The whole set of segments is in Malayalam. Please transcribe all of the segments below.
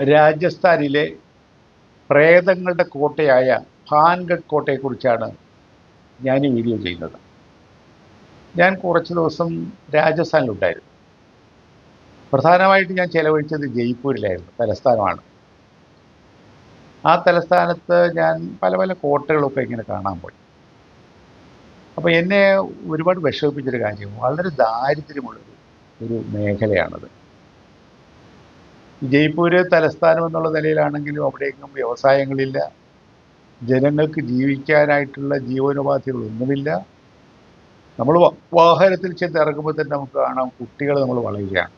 രാജസ്ഥാനിലെ പ്രേതങ്ങളുടെ കോട്ടയായ ഭാൻഗഡ് കോട്ടയെക്കുറിച്ചാണ് ഞാൻ ഈ വീഡിയോ ചെയ്യുന്നത്. ഞാൻ കുറച്ച് ദിവസം രാജസ്ഥാനിലുണ്ടായിരുന്നു. പ്രധാനമായിട്ട് ഞാൻ ചെലവഴിച്ചത് ജയ്പൂരിലായിരുന്നു തലസ്ഥാനമാണ്. ആ തലസ്ഥാനത്ത് ഞാൻ പല പല കോട്ടകളൊക്കെ ഇങ്ങനെ കാണാൻ പോയി. അപ്പോൾ എന്നെ ഒരുപാട് വിഷമിപ്പിച്ചൊരു കാര്യം വളരെ ദാരിദ്ര്യമുള്ളൊരു ഒരു മേഖലയാണത്. ജയ്പൂര് തലസ്ഥാനം എന്നുള്ള നിലയിലാണെങ്കിലും അവിടെയെങ്കിലും വ്യവസായങ്ങളില്ല. ജനങ്ങൾക്ക് ജീവിക്കാനായിട്ടുള്ള ജീവനോപാധികളൊന്നുമില്ല നമ്മൾ വാഹനത്തിൽ ചെന്ന് ഇറങ്ങുമ്പോൾ തന്നെ നമുക്ക് കാണാം കുട്ടികൾ നമ്മൾ വളരുകയാണ്.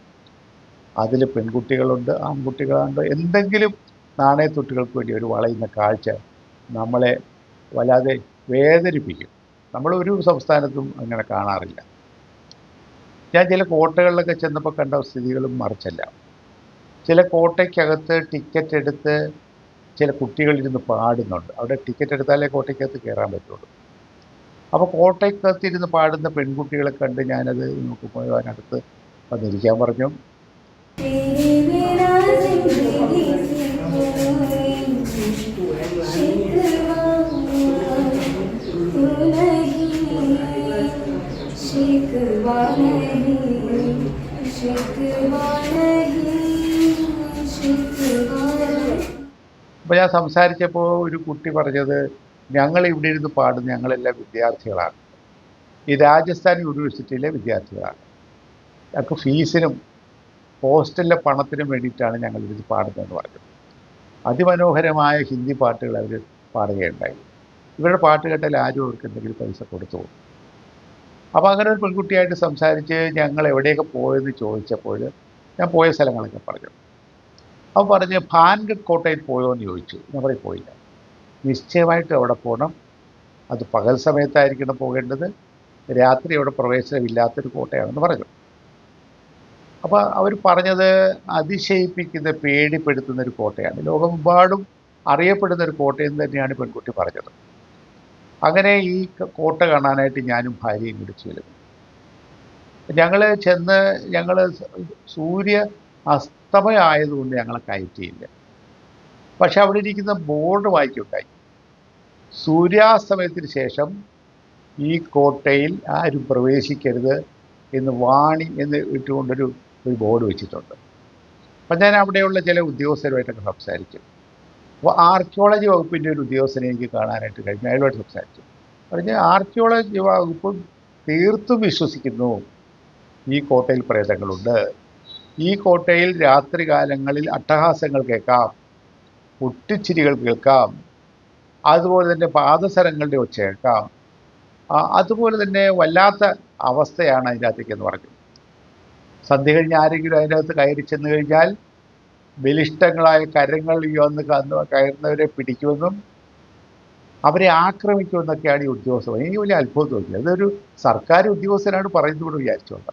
അതിൽ പെൺകുട്ടികളുണ്ട് ആൺകുട്ടികളുണ്ട്. എന്തെങ്കിലും നാണയത്തൊട്ടുകൾക്ക് വേണ്ടി ഒരു വളയുന്ന കാഴ്ച നമ്മളെ വല്ലാതെ വേദനിപ്പിക്കും. നമ്മൾ ഒരു സംസ്ഥാനത്തും അങ്ങനെ കാണാറില്ല. ഞാൻ ചില കോട്ടകളിലൊക്കെ ചെന്നപ്പോൾ കണ്ട സ്ഥിതികളും മറിച്ചല്ല. ചില കോട്ടയ്ക്കകത്ത് ടിക്കറ്റ് എടുത്ത് ചില കുട്ടികളിരുന്ന് പാടുന്നുണ്ട്. അവിടെ ടിക്കറ്റ് എടുത്താലേ കോട്ടയ്ക്കകത്ത് കയറാൻ പറ്റുള്ളൂ. അപ്പോൾ കോട്ടയ്ക്കകത്ത് ഇരുന്ന് പാടുന്ന പെൺകുട്ടികളെ കണ്ട് ഞാനത് നമുക്ക് പോയതിനടുത്ത് വന്നിരിക്കാൻ പറഞ്ഞു. ശിഖവാ ശിഖവാ അപ്പോൾ ഞാൻ സംസാരിച്ചപ്പോൾ ഒരു കുട്ടി പറഞ്ഞത് ഞങ്ങൾ ഇവിടെ ഇരുന്ന് പാടുന്ന ഞങ്ങളെല്ലാം വിദ്യാർത്ഥികളാണ്. ഈ രാജസ്ഥാൻ യൂണിവേഴ്സിറ്റിയിലെ വിദ്യാർത്ഥികളാണ്. ഞങ്ങൾക്ക് ഫീസിനും ഹോസ്റ്റലിലെ പണത്തിനും വേണ്ടിയിട്ടാണ് ഞങ്ങൾ ഇത് പാടുന്നതെന്ന് പറഞ്ഞു. അതിമനോഹരമായ ഹിന്ദി പാട്ടുകൾ അവർ പാടുകയുണ്ടായി. ഇവരുടെ പാട്ട് കേട്ടാൽ ആരും അവർക്ക് എന്തെങ്കിലും പൈസ കൊടുത്തു അപ്പോൾ അങ്ങനെ ഒരു പെൺകുട്ടിയായിട്ട് സംസാരിച്ച് ഞങ്ങൾ എവിടെയൊക്കെ പോയെന്ന് ചോദിച്ചപ്പോൾ ഞാൻ പോയ സ്ഥലങ്ങളൊക്കെ പറഞ്ഞു. അപ്പോൾ പറഞ്ഞ് ഭാൻഗഡ് കോട്ടയിൽ പോയോ? എന്ന് ചോദിച്ചു. ഞാൻ പറയും പോയില്ല. നിശ്ചയമായിട്ടും അവിടെ പോകണം അത് പകൽ സമയത്തായിരിക്കണം പോകേണ്ടത്. രാത്രി അവിടെ പ്രവേശനമില്ലാത്തൊരു കോട്ടയാണെന്ന് പറഞ്ഞു. അപ്പോൾ അവർ പറഞ്ഞത് അതിശയിപ്പിക്കുന്ന പേടിപ്പെടുത്തുന്ന ഒരു കോട്ടയാണ്. ലോകമെമ്പാടും അറിയപ്പെടുന്ന ഒരു കോട്ടയെന്ന് തന്നെയാണ് പെൺകുട്ടി പറഞ്ഞത്. അങ്ങനെ ഈ കോട്ട കാണാനായിട്ട് ഞാനും ഭാര്യയും കൂടി ചെല്ലുന്നു. ഞങ്ങൾ ചെന്ന് ഞങ്ങൾ സൂര്യ അസ്തമയമായതുകൊണ്ട് ഞങ്ങളെ കയറ്റിയില്ല. പക്ഷെ അവിടെ ഇരിക്കുന്ന ബോർഡ് വായിക്കുണ്ടായി സൂര്യാസ്തമയത്തിന് ശേഷം ഈ കോട്ടയിൽ ആരും പ്രവേശിക്കരുത് എന്ന് വാണി എന്ന് ഇട്ടുകൊണ്ടൊരു ഒരു ബോർഡ് വെച്ചിട്ടുണ്ട്. അപ്പം ഞാൻ അവിടെയുള്ള ചില ഉദ്യോഗസ്ഥരുമായിട്ടൊക്കെ സംസാരിച്ചു അപ്പോൾ ആർക്കിയോളജി വകുപ്പിന്റെ ഒരു ഉദ്യോഗസ്ഥനെ എനിക്ക് കാണാനായിട്ട് കഴിഞ്ഞു. അയാളുമായിട്ട് സംസാരിച്ചു പറഞ്ഞ് ആർക്കിയോളജി വകുപ്പ് തീർത്തും വിശ്വസിക്കുന്നു. ഈ കോട്ടയിൽ പ്രേതങ്ങളുണ്ട്. ഈ കോട്ടയിൽ രാത്രികാലങ്ങളിൽ അട്ടഹാസങ്ങൾ കേൾക്കാം പൊട്ടിച്ചിരികൾ കേൾക്കാം അതുപോലെ തന്നെ പാദസരങ്ങളുടെ ഒച്ച കേൾക്കാം. അതുപോലെ തന്നെ വല്ലാത്ത അവസ്ഥയാണ് അതിന്റെ അകത്തേക്ക് എന്ന് പറഞ്ഞു സന്ധ്യ കഴിഞ്ഞ് ആരെങ്കിലും അതിന്റെ അകത്ത് കയറി ചെന്ന് കഴിഞ്ഞാൽ ബലിഷ്ടങ്ങളായ കരങ്ങൾ വന്ന് കന്ന് കയറുന്നവരെ പിടിക്കുമെന്നും അവരെ ആക്രമിക്കുമെന്നൊക്കെയാണ് ഈ ഉദ്യോഗസ്ഥർ. എനിക്ക് വലിയ അത്ഭുതം തോന്നി അതൊരു സർക്കാർ ഉദ്യോഗസ്ഥനാണ് പറയുന്നത് വിചാരിച്ചോണ്ട്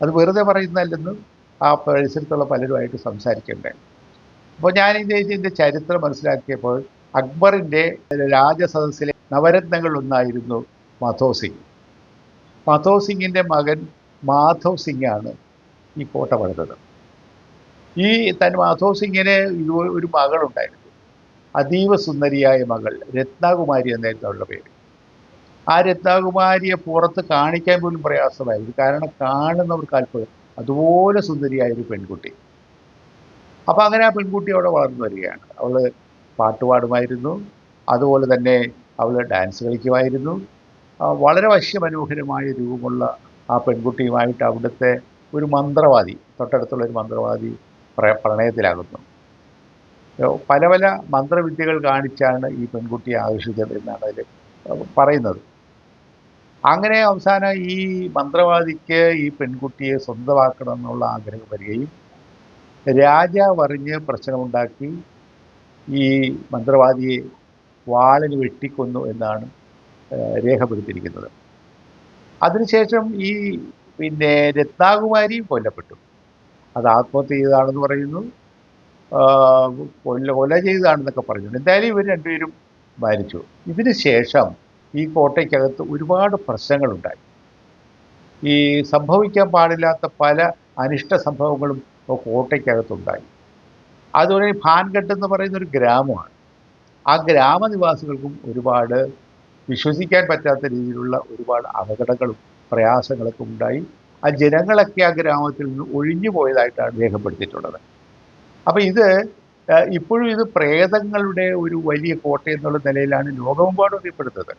അത് വെറുതെ പറയുന്നതല്ലെന്ന് ആ പരിസരത്തുള്ള പലരുമായിട്ട് സംസാരിക്കേണ്ടത് അപ്പോൾ ഞാൻ ഇതിന്റെ ചരിത്രം മനസ്സിലാക്കിയപ്പോൾ അക്ബറിന്റെ രാജസദസ്സിലെ നവരത്നങ്ങളിലൊന്നായിരുന്നു മാധവ് സിംഗ് മാധവ് സിംഗിന്റെ മകൻ മാധവ് സിംഗാണ് ഈ കോട്ട പണിതത്. ഈ തൻ മാധവ് സിംഗിന് ഒരു ഒരു മകളുണ്ടായിരുന്നു. അതീവ സുന്ദരിയായ മകൾ രത്നാകുമാരി എന്നായിരുന്നു അവളുടെ പേര്. ആ രത്നാകുമാരിയെ പുറത്ത് കാണിക്കാൻ പോലും പ്രയാസമായിരുന്നു. കാരണം കാണുന്നവർക്ക് അത്ഭുതം. അതുപോലെ സുന്ദരിയായ ഒരു പെൺകുട്ടി. അപ്പോൾ അങ്ങനെ ആ പെൺകുട്ടി അവിടെ വളർന്നു വരികയാണ്. അവൾ പാട്ടുപാടുമായിരുന്നു അതുപോലെ തന്നെ അവൾ ഡാൻസ് കളിക്കുമായിരുന്നു. വളരെ വശ്യമനോഹരമായ രൂപമുള്ള ആ പെൺകുട്ടിയുമായിട്ട് അവിടുത്തെ ഒരു മന്ത്രവാദി തൊട്ടടുത്തുള്ള ഒരു മന്ത്രവാദി പ്ര പ്രണയത്തിലാകുന്നു. പല പല മന്ത്രവിദ്യകൾ കാണിച്ചാണ് ഈ പെൺകുട്ടിയെ ആകർഷിച്ചത് എന്നാണ് അതിൽ പറയുന്നത്. അങ്ങനെ അവസാനം ഈ മന്ത്രവാദിക്ക് ഈ പെൺകുട്ടിയെ സ്വന്തമാക്കണം എന്നുള്ള ആഗ്രഹം വരികയും രാജാവ് അറിഞ്ഞ് പ്രശ്നമുണ്ടാക്കി ഈ മന്ത്രവാദിയെ വാളിന് വെട്ടിക്കൊന്നു എന്നാണ് രേഖപ്പെടുത്തിയിരിക്കുന്നത്. അതിനുശേഷം ഈ പിന്നെ രത്നാകുമാരിയും കൊല്ലപ്പെട്ടു. അത് ആത്മഹത്യ ചെയ്തതാണെന്ന് പറയുന്നു. കൊല്ല കൊല ചെയ്തതാണെന്നൊക്കെ പറഞ്ഞു എന്തായാലും ഇവർ രണ്ടുപേരും മരിച്ചു. ഇതിന് ശേഷം ഈ കോട്ടയ്ക്കകത്ത് ഒരുപാട് പ്രശ്നങ്ങളുണ്ടായി. ഈ സംഭവിക്കാൻ പാടില്ലാത്ത പല അനിഷ്ട സംഭവങ്ങളും കോട്ടയ്ക്കകത്തുണ്ടായി. അതുപോലെ ഭാൻഘട്ട് എന്ന് പറയുന്ന ഒരു ഗ്രാമമാണ്. ആ ഗ്രാമനിവാസികൾക്കും ഒരുപാട് വിശ്വസിക്കാൻ പറ്റാത്ത രീതിയിലുള്ള ഒരുപാട് അപകടങ്ങളും പ്രയാസങ്ങളൊക്കെ ഉണ്ടായി. ആ ജനങ്ങളൊക്കെ ആ ഗ്രാമത്തിൽ നിന്ന് ഒഴിഞ്ഞു പോയതായിട്ടാണ് രേഖപ്പെടുത്തിയിട്ടുള്ളത്. അപ്പോൾ ഇത് ഇപ്പോഴും ഇത് പ്രേതങ്ങളുടെ ഒരു വലിയ കോട്ടയെന്നുള്ള നിലയിലാണ് ലോകമെമ്പാടും അറിയപ്പെടുന്നത്.